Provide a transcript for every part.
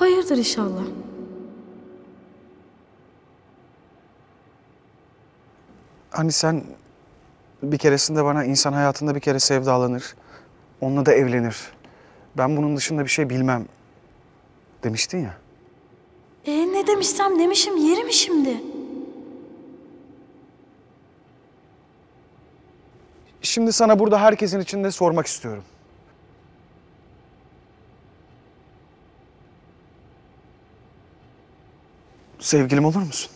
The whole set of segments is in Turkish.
Hayırdır inşallah. Hani sen bir keresinde bana insan hayatında bir kere sevdalanır, onunla da evlenir. Ben bunun dışında bir şey bilmem demiştin ya. E ne demişsem demişim yeri mi şimdi? Şimdi sana burada herkesin içinde sormak istiyorum. Sevgilim olur musun?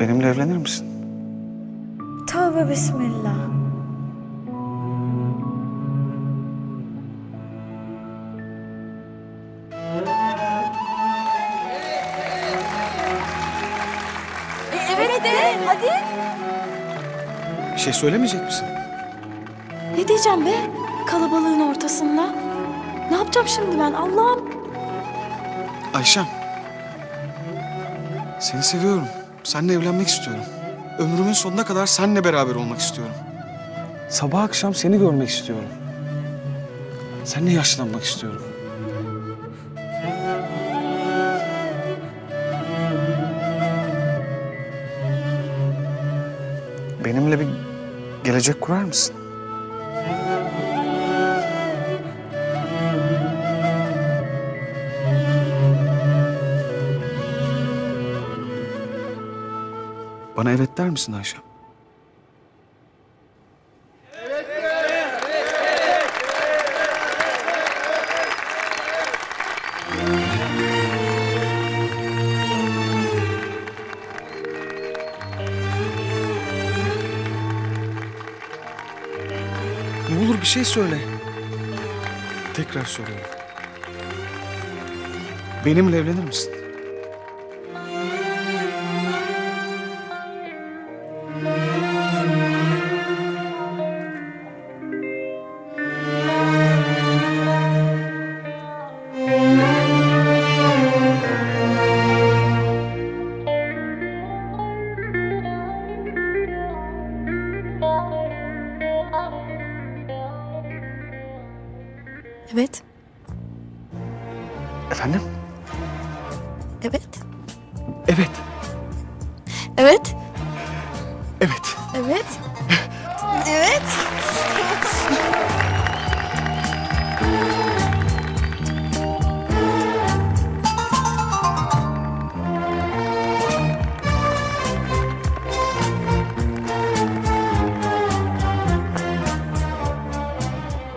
Benimle evlenir misin? Tövbe bismillah. E, evet de hadi. Bir şey söylemeyecek misin? Ne diyeceğim be kalabalığın ortasında? Ne yapacağım şimdi ben Allah'ım? Ayşem. Seni seviyorum. Seninle evlenmek istiyorum. Ömrümün sonuna kadar seninle beraber olmak istiyorum. Sabah akşam seni görmek istiyorum. Seninle yaşlanmak istiyorum. Benimle bir gelecek kurar mısın? Bana evet der misin Ayşem? Ne olur bir şey söyle. Tekrar soruyorum. Benimle evlenir misin? Evet. Efendim? Evet. Evet. Evet. Evet. Evet. Evet.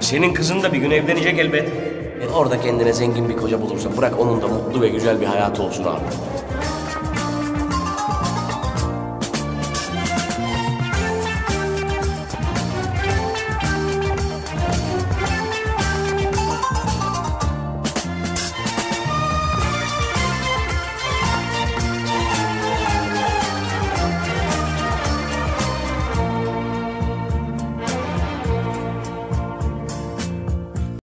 Senin kızın da bir gün evlenecek elbet. E orada kendine zengin bir koca bulursa bırak onun da mutlu ve güzel bir hayatı olsun abi.